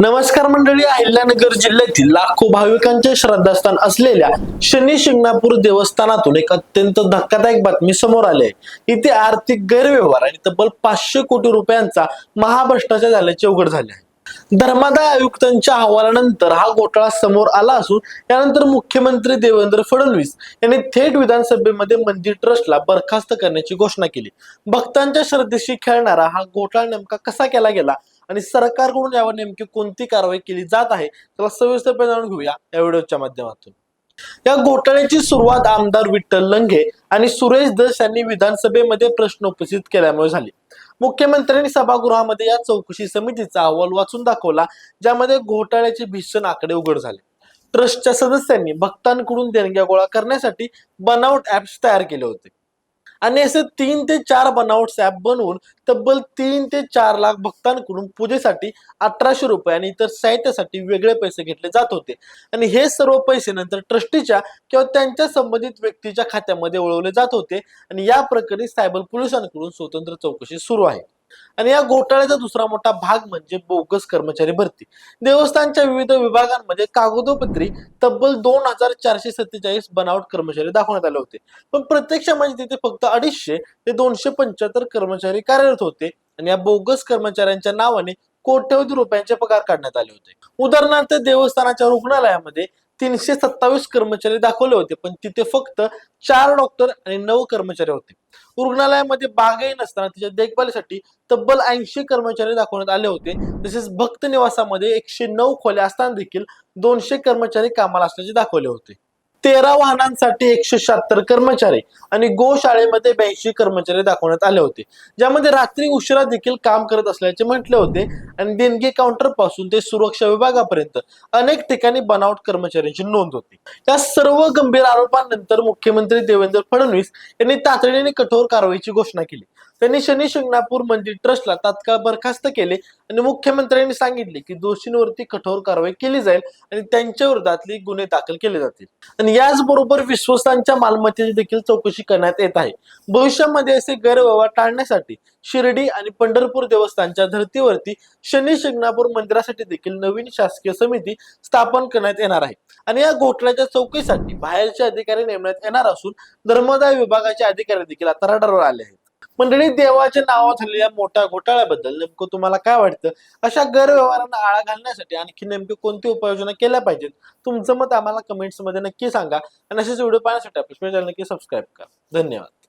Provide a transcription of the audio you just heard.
नमस्कार मंडळी अहिल्यानगर जिल्ह्यातील लाखो भाविकांचे श्रद्धास्थान असलेल्या शनी शिंगणापूर देवस्थानातून एक अत्यंत धक्कादायक बातमी समोर आली आहे. इथे आर्थिक गैरव्यवहार आणि तब्बल पाचशे कोटी रुपयांचा महाभ्रष्टाचार झाल्याचे उघड झाले आहे. धर्मादाय आयुक्तांच्या अहवालानंतर हा घोटाळा समोर आला असून यानंतर मुख्यमंत्री देवेंद्र फडणवीस यांनी थेट विधानसभेमध्ये मंदिर ट्रस्टला बरखास्त करण्याची घोषणा केली. भक्तांच्या श्रद्धेशी खेळणारा हा घोटाळा नेमका कसा केला गेला? आणि सरकारकडून यावर नेमकी कोणती कारवाई केली जात आहे त्याला सविस्तरपणे जाणून घेऊया या व्हिडिओच्या माध्यमातून. या घोटाळ्याची सुरुवात आमदार विठ्ठल लंघे आणि सुरेश दस यांनी विधानसभेमध्ये प्रश्न उपस्थित केल्यामुळे झाली. मुख्यमंत्र्यांनी सभागृहामध्ये या चौकशी समितीचा अहवाल वाचून दाखवला ज्यामध्ये घोटाळ्याचे भीषण आकडे उघड झाले. ट्रस्टच्या सदस्यांनी भक्तांकडून देणग्या गोळा करण्यासाठी बनावट ऍप्स तयार केले होते. आणि असे तीन ते चार बनावट ऍप बनवून तब्बल तीन ते चार लाख भक्तांकडून पूजेसाठी अठराशे रुपये आणि इतर साहित्यासाठी वेगळे पैसे घेतले जात होते. आणि हे सर्व पैसे नंतर ट्रस्टीच्या किंवा त्यांच्या संबंधित व्यक्तीच्या खात्यामध्ये वळवले जात होते. आणि या प्रकरणी सायबर पोलिसांकडून स्वतंत्र चौकशी सुरू आहे. आणि या घोटाळ्याचा दुसरा मोठा भाग म्हणजे बोगस कर्मचारी भरती. देवस्थानच्या विविध विभागांमध्ये कागदोपत्री तब्बल दोन हजार चारशे सत्तेचाळीस बनावट कर्मचारी दाखवण्यात आले होते. पण प्रत्यक्षामध्ये म्हणजे तिथे फक्त अडीचशे ते दोनशे पंच्याहत्तर कर्मचारी कार्यरत होते आणि या बोगस कर्मचाऱ्यांच्या नावाने कोट्यवधी रुपयांचे पगार काढण्यात आले होते. उदाहरणार्थ देवस्थानाच्या रुग्णालयामध्ये तीनशे सत्तावीस कर्मचारी दाखवले होते पण तिथे फक्त चार डॉक्टर आणि नऊ कर्मचारी होते. रुग्णालयामध्ये बागही नसताना तिच्या देखभालीसाठी तब्बल ऐंशी कर्मचारी दाखवण्यात आले होते. तसेच भक्त निवासामध्ये एकशे नऊ खोल्या असताना देखील दोनशे कर्मचारी कामाला असल्याचे दाखवले होते. तेरा वाहनांसाठी एकशे शहात्तर कर्मचारी आणि गोशाळेमध्ये ब्याऐंशी कर्मचारी दाखवण्यात आले होते. ज्यामध्ये रात्री उशिरा देखील काम करत असल्याचे म्हटले होते आणि देणगी काउंटरपासून ते सुरक्षा विभागापर्यंत अनेक ठिकाणी बनावट कर्मचाऱ्यांची नोंद होती. या सर्व गंभीर आरोपांनंतर मुख्यमंत्री देवेंद्र फडणवीस यांनी तातडीने कठोर कारवाईची घोषणा केली. त्यांनी शनी शिंगणापूर मंदिर ट्रस्टला तात्काळ बरखास्त केले आणि मुख्यमंत्र्यांनी सांगितले की दोषींवरती कठोर कारवाई केली जाईल आणि त्यांच्या विरोधातले गुन्हे दाखल केले जातील. आणि याचबरोबर विश्वस्तांच्या मालमत्तेची देखील चौकशी करण्यात येत आहे. भविष्यामध्ये असे गैरव्यवहार टाळण्यासाठी शिर्डी आणि पंढरपूर देवस्थानच्या धर्तीवरती शनी शिंगणापूर मंदिरासाठी देखील नवीन शासकीय समिती स्थापन करण्यात येणार आहे. आणि या घोटाळ्याच्या चौकीसाठी बाहेरचे अधिकारी नेमण्यात येणार असून धर्मदाय विभागाचे अधिकारी देखील आता रडारवर आले आहेत. मंडळी देवाच्या नावात झालेल्या मोठ्या घोटाळ्याबद्दल नेमकं तुम्हाला काय वाटतं? अशा गैरव्यवहारांना आळा घालण्यासाठी आणखी नेमकी कोणती उपाययोजना केल्या पाहिजेत? तुमचं मत आम्हाला कमेंट्समध्ये नक्की सांगा. आणि असेच व्हिडिओ पाहण्यासाठी आपल्या चॅनल नक्की सबस्क्राईब करा. धन्यवाद.